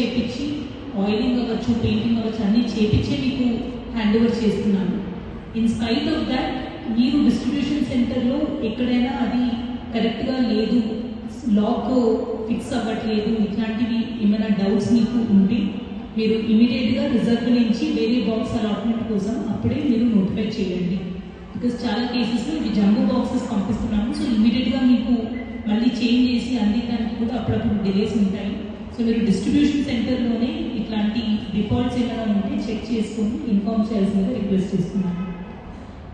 చేపించి ఆయిలింగ్ అవ్వచ్చు పెయింటింగ్ అవ్వచ్చు అన్నీ చేపించే మీకు హ్యాండ్ ఓవర్ చేస్తున్నాను. ఇన్ స్పైట్ ఆఫ్ దాట్ మీరు డిస్ట్రిబ్యూషన్ సెంటర్లో ఎక్కడైనా అది కరెక్ట్గా లేదు లాక్ ఫిక్స్ అవ్వట్లేదు ఇట్లాంటివి ఏమైనా డౌట్స్ మీకు ఉంటే మీరు ఇమీడియట్గా రిజర్వ్ నుంచి వేరే బాక్స్ అలాట్మెంట్ కోసం అప్పుడే మీరు నోటిఫై చేయండి. బికాస్ చాలా కేసెస్లో ఇవి జంబో బాక్సెస్ పంపిస్తున్నాము సో ఇమీడియట్గా మీకు మళ్ళీ చేంజ్ చేసి అందించడానికి కూడా అప్పుడప్పుడు డిలేస్ ఉంటాయి. సో మీరు డిస్ట్రిబ్యూషన్ సెంటర్లోనే ఇట్లాంటి రికార్డ్స్ ఏమైనా ఉంటే చెక్ చేసుకొని ఇన్ఫార్మ్ చేయాల్సిందిగా రిక్వెస్ట్ చేస్తున్నాను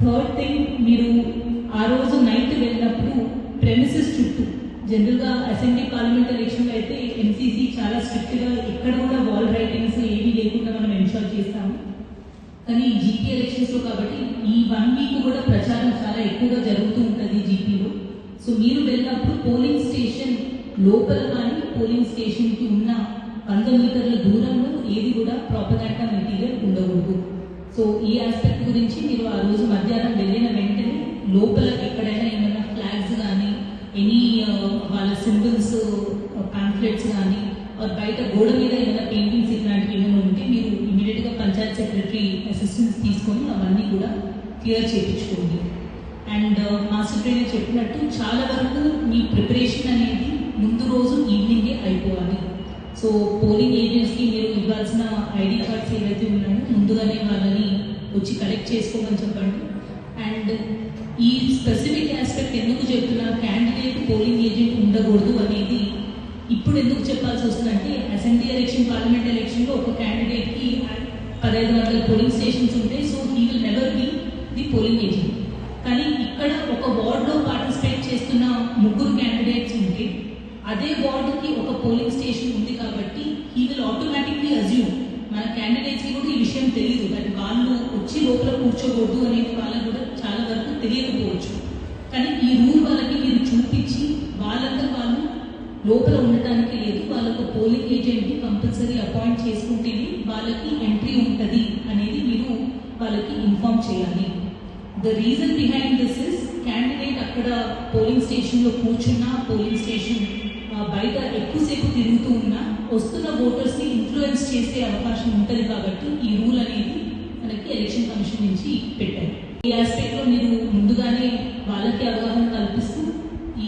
థర్డ్ థింగ్ మీరు ఆ రోజు నైట్ వెళ్ళినప్పుడు ప్రెమిసెస్ చుట్టూ జనరల్గా అసెంబ్లీ పార్లమెంట్ ఎలక్షన్లో అయితే ఎంసీసీ చాలా స్ట్రిక్ట్గా ఎక్కడ కూడా వాల్ రైటింగ్స్ ఏమీ లేకుండా మనం ఎన్షోర్ చేస్తాము. కానీ జీపీ ఎలక్షన్స్లో కాబట్టి ఈ వన్ వీక్ కూడా ప్రచారం చాలా ఎక్కువగా జరుగుతూ ఉంటుంది జీపీలో సో మీరు వెళ్ళినప్పుడు పోలింగ్ స్టేషన్ లోపల కానీ పోలింగ్ స్టేషన్కి ఉన్న వంద మీటర్ల దూరంలో ఏది కూడా ప్రాపగాండా మెటీరియల్ ఉండకూడదు. సో ఈ ఆస్పెక్ట్ గురించి మీరు ఆ రోజు మధ్యాహ్నం వెళ్ళిన వెంటనే లోపల ఎక్కడైనా ఏమైనా ఫ్లాగ్స్ కానీ ఎనీ uh, వాళ్ళ సింబల్స్ పాంఫ్లెట్స్ uh, కానీ బయట గోడ మీద ఏమైనా పెయింటింగ్స్ ఇట్లాంటివి ఏమైనా ఉంటే మీరు ఇమీడియట్గా పంచాయత్ సెక్రటరీ అసిస్టెన్స్ తీసుకొని అవన్నీ కూడా క్లియర్ చేయించుకోండి. అండ్ మాస్టర్ ట్రైనర్ చెప్పినట్టు చాలా వరకు మీ ప్రిపరేషన్ అనేది ముందు రోజు ఈవినింగే అయిపోవాలి. సో పోలింగ్ ఏజెంట్స్కి మీరు ఇవ్వాల్సిన ఐడి కార్డ్స్ ఏవైతే ఉన్నాయో ముందుగానే వాళ్ళని వచ్చి కలెక్ట్ చేసుకోమని చెప్పండి. అండ్ ఈ స్పెసిఫిక్ ఆస్పెక్ట్ ఎందుకు చెప్తున్నా? క్యాండిడేట్ పోలింగ్ ఏజెంట్ ఉండకూడదు అనేది ఇప్పుడు ఎందుకు చెప్పాల్సి వస్తుందంటే అసెంబ్లీ ఎలక్షన్ పార్లమెంట్ ఎలక్షన్లో ఒక క్యాండిడేట్కి పదహైదు వందల పోలింగ్ స్టేషన్స్ ఉంటాయి. So he will never be the polling agent కానీ ఇక్కడ ఒక వార్డ్లో పార్టిసిపేట్ చేస్తున్న అదే బోర్డుకి ఒక పోలింగ్ స్టేషన్ ఉంది కాబట్టి హీ విల్ ఆటోమేటిక్లీ అజ్యూమ్ మన క్యాండిడేట్స్కి కూడా ఈ విషయం తెలియదు బట్ వాళ్ళు వచ్చి లోపల కూర్చోకూడదు అనేది వాళ్ళకు కూడా చాలా వరకు తెలియకపోవచ్చు. కానీ ఈ రూల్ వాళ్ళకి మీరు చూపించి వాళ్ళంతా వాళ్ళు లోపల ఉండటానికి లేదు. వాళ్ళకు పోలింగ్ ఏజెంట్ కంపల్సరీ అపాయింట్ చేసుకుంటేనే వాళ్ళకి ఎంట్రీ ఉంటుంది అనేది మీరు వాళ్ళకి ఇన్ఫార్మ్ చేయాలి. The reason behind this is candidate అక్కడ పోలింగ్ స్టేషన్లో కూర్చున్నా పోలింగ్ స్టేషన్ బయట ఎక్కువసేపు తిరుగుతూ ఉన్నా వస్తున్న ఓటర్స్ని ఇన్ఫ్లుయెన్స్ చేసే అవకాశం ఉంటుంది కాబట్టి ఈ రూల్ అనేది మనకి ఎలక్షన్ కమిషన్ నుంచి పెట్టారు. ఈ ఆస్పెక్ట్లో మీరు ముందుగానే వాళ్ళకి అవగాహన కల్పిస్తూ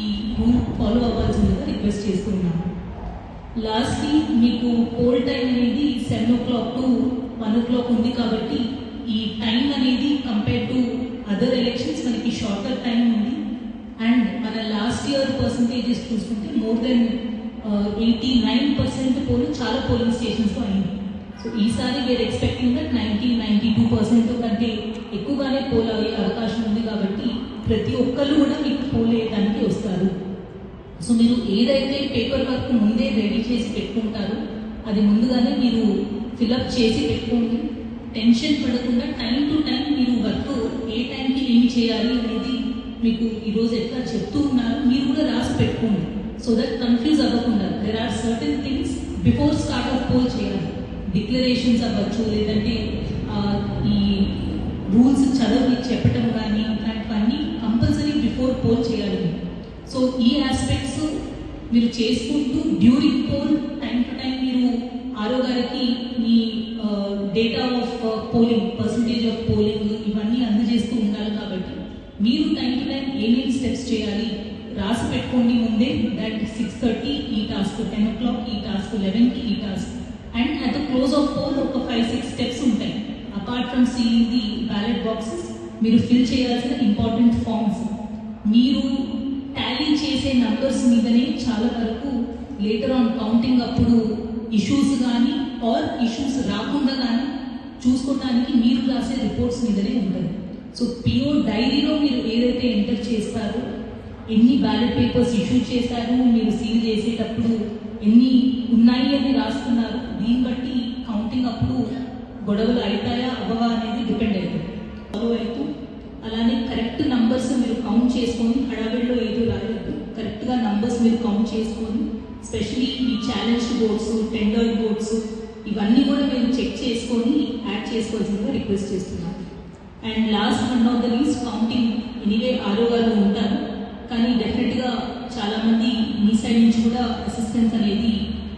ఈ రూల్ ఫాలో అవ్వాల్సిందిగా రిక్వెస్ట్ చేస్తున్నాను లాస్ట్లీ మీకు పోల్ టైం అనేది seven o'clock to one o'clock ఉంది కాబట్టి ఈ టైం అనేది కంపేర్ టు అదర్ ఎలక్షన్స్ మనకి షార్టర్ టైం ఉంది. అండ్ మన లాస్ట్ ఇయర్ పర్సంటేజెస్ చూసుకుంటే more than eighty nine percent poll చాలా పోలింగ్ స్టేషన్స్లో అయింది. సో ఈసారి we're expecting that ninety ninety two percent కంటే ఎక్కువగానే పోల్ అయ్యే అవకాశం ఉంది కాబట్టి ప్రతి ఒక్కళ్ళు కూడా మీకు పోల్ వేయడానికి వస్తారు. సో మీరు ఏదైతే పేపర్ వర్క్ ముందే రెడీ చేసి పెట్టుకుంటారో అది ముందుగానే మీరు ఫిలప్ చేసి పెట్టుకోండి. టెన్షన్ పడకుండా టైం టు టైం మీరు వర్క్ ఏ టైంకి ఏమి చేయాలి అనేది మీకు ఈరోజు ఎట్లా చెప్తూ ఉన్నారు మీరు కూడా రాసి పెట్టుకోండి. సో దట్ కన్ఫ్యూజ్ అవ్వకుండా. There are certain things before start of poll చేయాలి. డిక్లరేషన్స్ అవ్వచ్చు లేదంటే ఈ రూల్స్ చదివి చెప్పటం కానీ ఇట్లాంటివన్నీ కంపల్సరీ బిఫోర్ పోల్ చేయాలి సో ఈ ఆస్పెక్ట్స్ మీరు చేసుకుంటూ during poll time to time మీరు ఆరో గారికి మీ డేటా ఆఫ్ పోలింగ్ పర్సన్ మీరు టైం టు టైం ఏమేమి స్టెప్స్ చేయాలి? రాసి పెట్టుకోండి ముందే. దట్ సిక్స్ థర్టీ ఈ టాస్క్ టెన్ ఓ క్లాక్ ఈ టాస్క్ లెవెన్కి ఈ task and at the close of poll ఒక ఫైవ్ సిక్స్ స్టెప్స్ ఉంటాయి. Apart from seeing the ballot boxes మీరు ఫిల్ చేయాల్సిన ఇంపార్టెంట్ ఫార్మ్స్ మీరు టాలీ చేసే నంబర్స్ మీదనే చాలా వరకు లేటర్ ఆన్ కౌంటింగ్ అప్పుడు ఇష్యూస్ కానీ ఆర్ ఇష్యూస్ రాకుండా కానీ చూసుకోవడానికి మీరు రాసే రిపోర్ట్స్ మీదనే ఉంటుంది. సో ప్యూర్ డైరీలో మీరు ఏదైతే ఎంటర్ చేస్తారో ఎన్ని బ్యాలెట్ పేపర్స్ ఇష్యూ చేశారు మీరు సీల్ చేసేటప్పుడు ఎన్ని ఉన్నాయి అని రాస్తున్నారు దీన్ని బట్టి కౌంటింగ్ అప్పుడు గొడవలు అవుతాయా అవ్వవా అనేది డిపెండ్ అవుతుంది. ఫాలో అవుతూ అలానే కరెక్ట్ నంబర్స్ మీరు కౌంట్ చేసుకొని హడావిడిలో ఏదో రాయొద్దు. కరెక్ట్గా నంబర్స్ మీరు కౌంట్ చేసుకొని స్పెషలీ ఈ ఛాలెంజ్ బోర్డ్స్ టెండర్ బోర్డ్స్ ఇవన్నీ కూడా మీరు చెక్ చేసుకొని యాడ్ చేసుకోవాల్సిందిగా రిక్వెస్ట్ చేస్తున్నాను. And last one of the least counting anyway ARO గారు ఉంటారు. కానీ డెఫినెట్గా చాలా మంది మీ సైడ్ నుంచి కూడా అసిస్టెన్స్ అనేది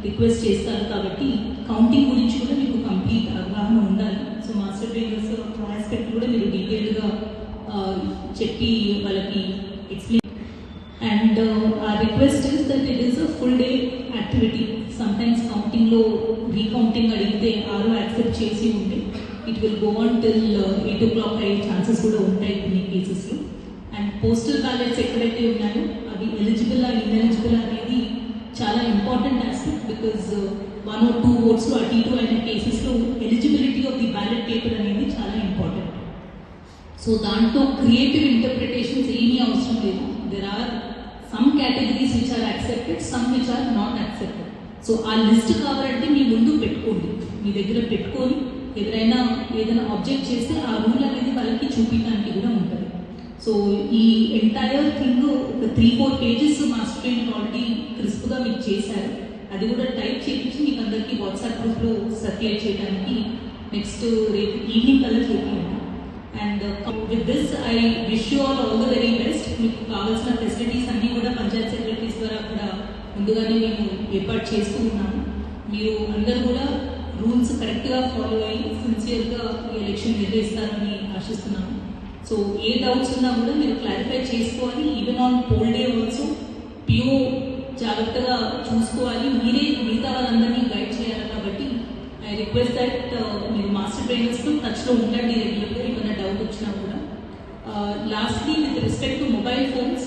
రిక్వెస్ట్ చేస్తారు కాబట్టి కౌంటింగ్ గురించి కూడా మీకు కంప్లీట్ అవగాహన ఉండాలి. సో మాస్టర్ ట్రైనర్స్ ఆస్పెక్ట్ కూడా మీరు డీటెయిల్గా చెప్పి వాళ్ళకి ఎక్స్ప్లెయిన్ అండ్ ఆ request is that it is a full day activity sometimes కౌంటింగ్లో recounting అడిగితే ఆరు యాక్సెప్ట్ చేసి ఉంటే it will go on till eight o'clock అయ్యే ఛాన్సెస్ కూడా ఉంటాయి కొన్ని కేసెస్లో అండ్ పోస్టల్ బ్యాలెట్స్ ఎక్కడైతే ఉన్నాయో అవి ఎలిజిబుల్ ఆ ఇన్ఎలిజిబుల్ అనేది చాలా important aspect because one or two votes అటు ఇటు అయిన కేసెస్లో eligibility of the ballot paper అనేది చాలా ఇంపార్టెంట్ సో దాంట్లో క్రియేటివ్ ఇంటర్ప్రిటేషన్స్ ఏమీ అవసరం లేదు. There are some categories which are accepted some which are not accepted so ఆ లిస్ట్ కావాలంటే మీ ముందు పెట్టుకోండి. మీ దగ్గర పెట్టుకొని ఎవరైనా ఏదైనా ఆబ్జెక్ట్ చేస్తే ఆ రూల్ అనేది వాళ్ళకి చూపించడానికి కూడా ఉంటుంది. సో ఈ ఎంటైర్ థింగ్ ఒక three four pages master train already క్రిస్ప్గా మీకు చేశారు. అది కూడా టైప్ చేయించి మీకు అందరికీ వాట్సాప్ గ్రూప్లో సర్క్యులేట్ చేయడానికి నెక్స్ట్ రేపు ఈవినింగ్ కల్లా చేయండి and with this I wish you all all the very best మీకు కావాల్సిన ఫెసిలిటీస్ అన్నీ కూడా పంచాయత్ సెక్రటరీస్ ద్వారా కూడా ముందుగానే మేము ఏర్పాటు చేస్తూ ఉన్నాము మీరు అందరూ కూడా రూల్స్ కరెక్ట్గా ఫాలో అయ్యి సిన్సియర్గా ఈ ఎలక్షన్ నిర్వహిస్తారని ఆశిస్తున్నాను. సో ఏ డౌట్స్ ఉన్నా కూడా మీరు క్లారిఫై చేసుకోవాలి. Even on poll day also PO జాగ్రత్తగా చూసుకోవాలి. మీరే మిగతా వాళ్ళందరినీ గైడ్ చేయాలి కాబట్టి ఐ రిక్వెస్ట్ దట్ మీరు మాస్టర్ ట్రైనర్స్తో టచ్లో ఉండండి రెగ్యులర్గా ఏమైనా డౌట్ వచ్చినా కూడా. Lastly with respect to mobile phones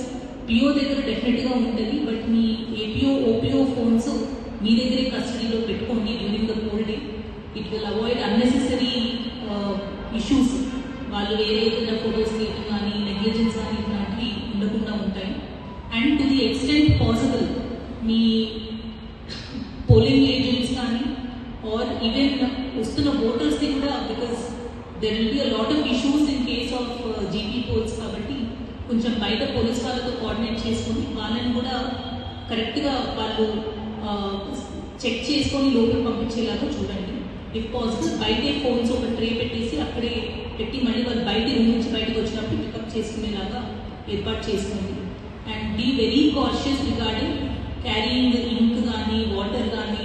PO దగ్గర డెఫినెట్గా ఉంటుంది. బట్ మీ ఏపీఓ ఓపీఓ ఫోన్స్ మీ దగ్గరే కస్టడీలో పెట్టుకోండి during the poll day it will avoid unnecessary issues వాళ్ళు వేరే ఏదైనా ఫొటోస్ తీయటం కానీ నెగ్లిజెన్స్ కానీ ఇట్లాంటివి ఉండకుండా ఉంటాయి. And to the extent possible me polling agents కానీ ఆర్ ఈవెన్ వస్తున్న ఓటర్స్ని కూడా because there will be a lot of issues in case of GP polls కాబట్టి కొంచెం బయట పోలీస్ వాళ్ళతో కోఆర్డినేట్ చేసుకొని వాళ్ళని కూడా కరెక్ట్గా వాళ్ళు చెక్ చేసుకొని లోపల పంపించేలాగా చూడండి. ఇఫ్ పాసిబుల్ బయటే ఫోన్స్ ఒక ట్రే పెట్టేసి అక్కడే పెట్టి మళ్ళీ వాళ్ళు బయట రూమ్ నుంచి బయటకు వచ్చినప్పుడు పికప్ చేసుకునేలాగా ఏర్పాటు చేసుకోండి. And be very conscious regarding carrying ink కానీ వాటర్ కానీ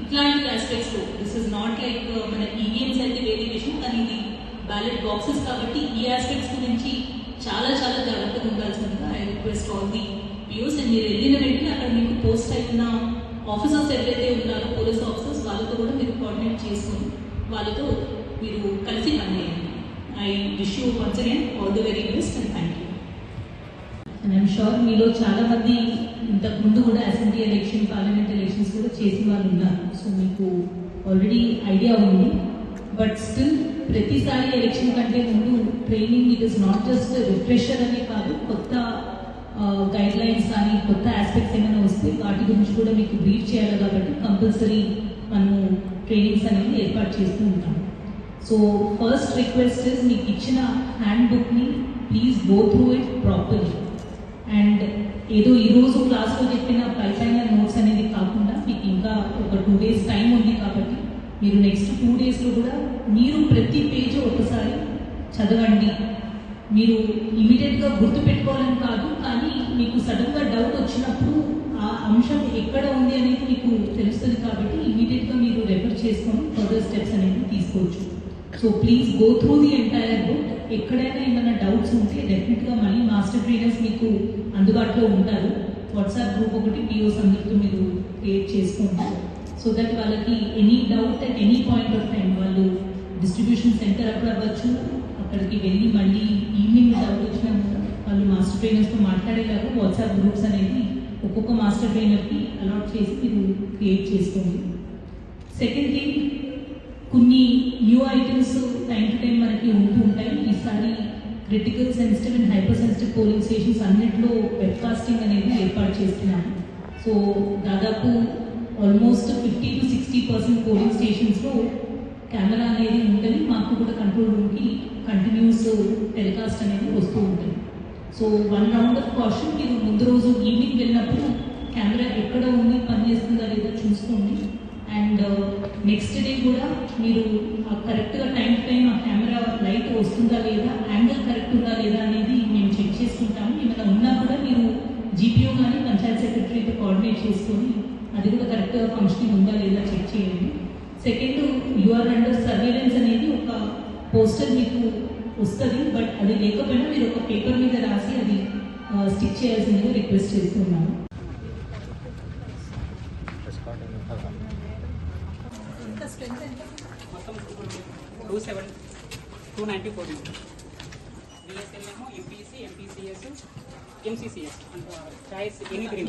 ఇట్లాంటి ఆస్పెక్ట్స్లో దిస్ ఇస్ నాట్ లైక్ మన ఈవీఎంస్ అయితే వేరే విషయం కానీ ఇది బ్యాలెట్ బాక్సెస్ కాబట్టి ఈ ఆస్పెక్ట్స్ గురించి చాలా చాలా జాగ్రత్తగా ఉండాల్సిందిగా I request all the views and మీరు వెళ్ళిన వెంటనే అక్కడ మీకు పోస్ట్ అయిన ఆఫీసర్స్ ఎవరైతే ఉన్నారో పోలీస్ ఆఫీసర్స్ వాళ్ళతో కూడా మీరు కోఆర్డినేట్ చేసుకొని వాళ్ళతో మీరు కలిసి పనిచేయండి. I wish you once again all the very best and thank you and I'm sure మీలో చాలా మంది ఇంతకు ముందు కూడా అసెంబ్లీ ఎలక్షన్ పార్లమెంట్ ఎలక్షన్స్ కూడా చేసిన వాళ్ళు ఉన్నారు. సో మీకు ఆల్రెడీ ఐడియా ఉంది. బట్ స్టిల్ ప్రతిసారి ఎలక్షన్ కంటే ముందు training it is not just refresher అనే కాదు కొత్త గైడ్ లైన్స్ కానీ కొత్త ఆస్పెక్ట్స్ ఏమైనా వస్తే వాటి గురించి కూడా మీకు బ్రీఫ్ చేయాలి కాబట్టి కంపల్సరీ మనము ట్రైనింగ్స్ అనేది ఏర్పాటు చేస్తూ ఉంటాం సో ఫస్ట్ రిక్వెస్ట్ ఇస్ మీకు ఇచ్చిన హ్యాండ్ బుక్ని please go through it properly and ఏదో ఈరోజు క్లాస్లో చెప్పిన పైపైన నోట్స్ అనేది కాకుండా మీకు ఇంకా ఒక టూ డేస్ టైం ఉంది కాబట్టి మీరు నెక్స్ట్ టూ డేస్లో కూడా మీరు ప్రతి పేజ్ ఒకసారి చదవండి. మీరు ఇమీడియట్గా గుర్తుపెట్టుకోవాలని కాదు కానీ మీకు సడన్గా డౌట్ వచ్చినప్పుడు ఆ అంశం ఎక్కడ ఉంది అనేది మీకు తెలుస్తుంది కాబట్టి ఇమీడియట్గా మీరు రెఫర్ చేసుకొని ఫర్దర్ స్టెప్స్ అనేది తీసుకోవచ్చు. So please go through the entire book ఎక్కడైనా ఏమైనా డౌట్స్ ఉంటే డెఫినెట్గా మళ్ళీ మాస్టర్ ట్రైనర్స్ మీకు అందుబాటులో ఉంటారు. వాట్సాప్ గ్రూప్ ఒకటి పిఓస్ అందరితో మీరు క్రియేట్ చేసుకుంటారు సో దట్ వాళ్ళకి any doubt at any point of time వాళ్ళు డిస్ట్రిబ్యూషన్ సెంటర్ అప్పుడు అవ్వచ్చు అక్కడికి వెళ్ళి మళ్ళీ ట్రైనర్స్తో మాట్లాడేలాగా వాట్సాప్ గ్రూప్స్ అనేది ఒక్కొక్క మాస్టర్ ట్రైనర్కి అలాట్ చేసి మీరు క్రియేట్ చేసుకోండి. సెకండ్ థింగ్ కొన్ని new items time to time మనకి ఉంటూ ఉంటాయి. ఈసారి critical sensitive and hyper sensitive polling stations అన్నింటిలో వెబ్కాస్టింగ్ అనేది ఏర్పాటు చేస్తున్నాము. సో దాదాపు almost fifty to sixty percent polling స్టేషన్స్లో camera అనేది ఉంటుంది. మాకు కూడా కంట్రోల్ రూమ్కి కంటిన్యూస్ టెలికాస్ట్ అనేది వస్తూ ఉంటుంది. So one round of caution మీరు ముందు రోజు ఈవినింగ్ వెళ్ళినప్పుడు కెమెరా ఎక్కడ ఉంది పనిచేస్తుందా లేదా చూసుకోండి. అండ్ నెక్స్ట్ డే కూడా మీరు కరెక్ట్గా టైం టైం ఆ కెమెరా లైట్ వస్తుందా లేదా యాంగిల్ కరెక్ట్ ఉందా లేదా అనేది మేము చెక్ చేసుకుంటాము. ఏమైనా ఉన్నా కూడా మీరు జీపీఓ కానీ పంచాయత్ సెక్రటరీతో కోఆర్డినేట్ చేసుకొని అది కూడా కరెక్ట్గా ఫంక్షనింగ్ ఉందా లేదా చెక్ చేయండి. సెకండ్ యూఆర్ అండర్ సర్వేలెన్స్ అనేది ఒక పోస్టర్ మీకు వస్తుంది బట్ అది లేకపోయినా మీరు ఒక పేపర్ మీద రాసి అది స్టిక్ చేయాల్సిందిగా రిక్వెస్ట్ చేస్తున్నాను మొత్తం two seven two ninety four BSL ఏమో MPC MPCS MCCS choice any three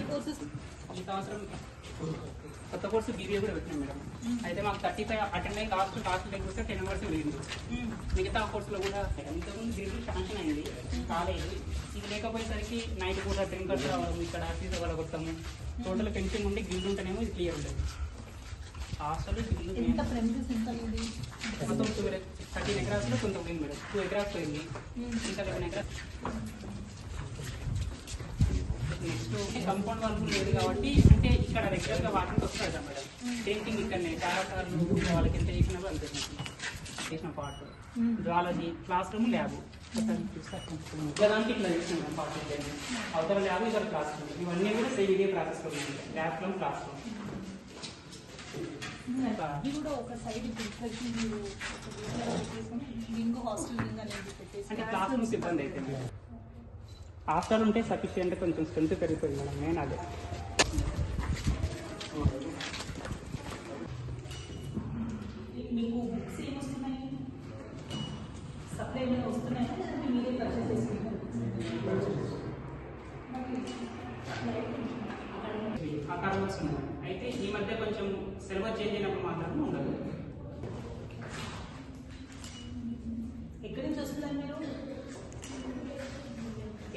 ఈ సంవత్సరం కొత్త కోర్సు బీబీఏ కూడా పెట్టినాం మేడం. అయితే మాకు థర్టీ ఫైవ్ అటెండ్ అయ్యి లాస్ట్ లాస్ట్ లెగ్ వస్తే టెన్ అవర్స్ వెళ్ళింది మిగతా కోర్సులో కూడా ఇంతకుముందు గ్రీన్ శాంక్షన్ అయింది. కాలేదు. ఇది లేకపోయేసరికి నైట్ కూడా డ్రింకర్స్ రావడం ఇక్కడ ఫీజు వలగొట్టము టోటల్ పెన్షన్ ఉండి గ్రిల్ ఉంటేనేమో ఇది క్లియర్ ఉండేది. హాస్టల్ మొత్తం టూ థర్టీన్ ఎకరాస్లో కొంత పోయింది మేడం. టూ ఎకరాస్ పోయింది. ఇంకా లెవెన్ ఎకరాస్ నెక్స్ట్ కంపౌండ్ వాళ్ళు లేదు కాబట్టి అంటే ఇక్కడ రెగ్యులర్గా వాటికి వస్తుంది కదా మేడం పెయింటింగ్ ఇక్కడనే చాలా సార్లు వాళ్ళకి ఎంత చేసినా అంతే చేసిన part zoology class room lab. దానికి ఇట్లా చేసినాం పార్ట్ అవతల ల్యాబ్ ఇక్కడ క్లాస్ రూమ్. ఇవన్నీ కూడా సేమ్ ఇదే ప్రాసెస్ ఉన్నాయి ల్యాబ్లో క్లాస్ రూమ్ కూడా ఒక సైడ్ హాస్టల్ అనేది అంటే క్లాస్ రూమ్స్ ఇబ్బంది అవుతుంది హాస్టల్ ఉంటే సఫిషియెంట్ కొంచెం స్ట్రెంత్ పెరుగుతుంది మేడం నేను అదే. మీకు బుక్స్ ఏమి వస్తున్నాయి? సప్లై ఏమైనా వస్తున్నాయా? లేదంటే మీరే పర్చేస్ చేసుకుంటారు? ఆ తర్వాత వస్తుంది అయితే ఈ మధ్య కొంచెం సిలబస్ చేంజ్ అయినప్పుడు మాత్రం ఉండదు ఎక్కడి నుంచి వస్తున్నారు మీరు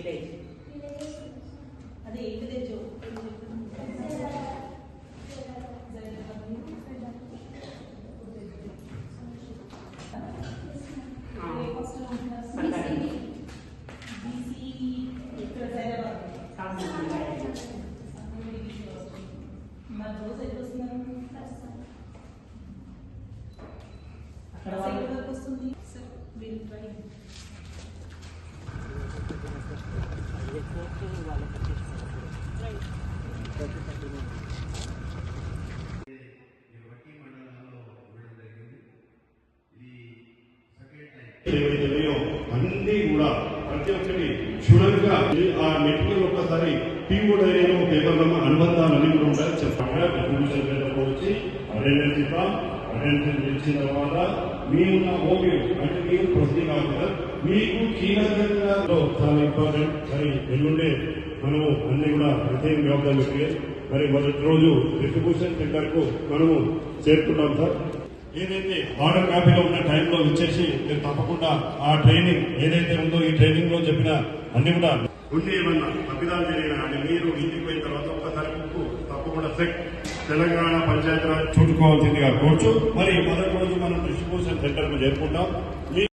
ఇదే అదే ఏంటి తెచ్చు మరి రోజు ఎక్కడ వస్తున్నారు అక్కడ బస్ వాళ్ళు ఎక్కడి వరకు వస్తుంది సార్ వీళ్ళు ట్రై ఏవైతే ఉన్నాయో అన్ని కూడా ప్రతి ఒక్కటి క్షుణ్ణంగా ఆ మెటీరియల్ ఒక్కసారి టీవీ డైరీలో పేపర్లో అనుబంధాలన్నీ కూడా ఉంటాయి చెప్పండి డిస్ట్రిబ్యూషన్ సెంటర్కి వచ్చి అటెండెన్స్ ఇస్తాం అటెండెన్స్ ఇచ్చిన తర్వాత మేము నా ఓకే అంటే మీరు ప్రతి అవుతారు మీకు కీలకంగా చాలా ఇంపార్టెంట్ మరి ఎల్లుండే మనము అన్ని కూడా ప్రత్యేక జవాబాదారి మరి మొదటి రోజు డిస్ట్రిబ్యూషన్ సెంటర్కు మనము చేరుకున్నాం సార్. ఏదైతే బార్డర్ కాపీలో ఉన్న టైంలో ఇచ్చేసి మీరు తప్పకుండా ఆ ట్రైనింగ్ ఏదైతే ఉందో ఈ ట్రైనింగ్లో చెప్పిన అన్ని కూడా ఉండి తప్పిదాలు జరిగిన అంటే మీరు ఇంటికి పోయిన తర్వాత ఒక్కసారి తప్పకుండా సెట్. తెలంగాణ పంచాయతీరాజ్. చూసుకోవాల్సిందిగా కోర్చు. మరి మొదటి రోజు మనం డిస్ట్రిబ్యూషన్ సెంటర్కు చేరుకుంటాం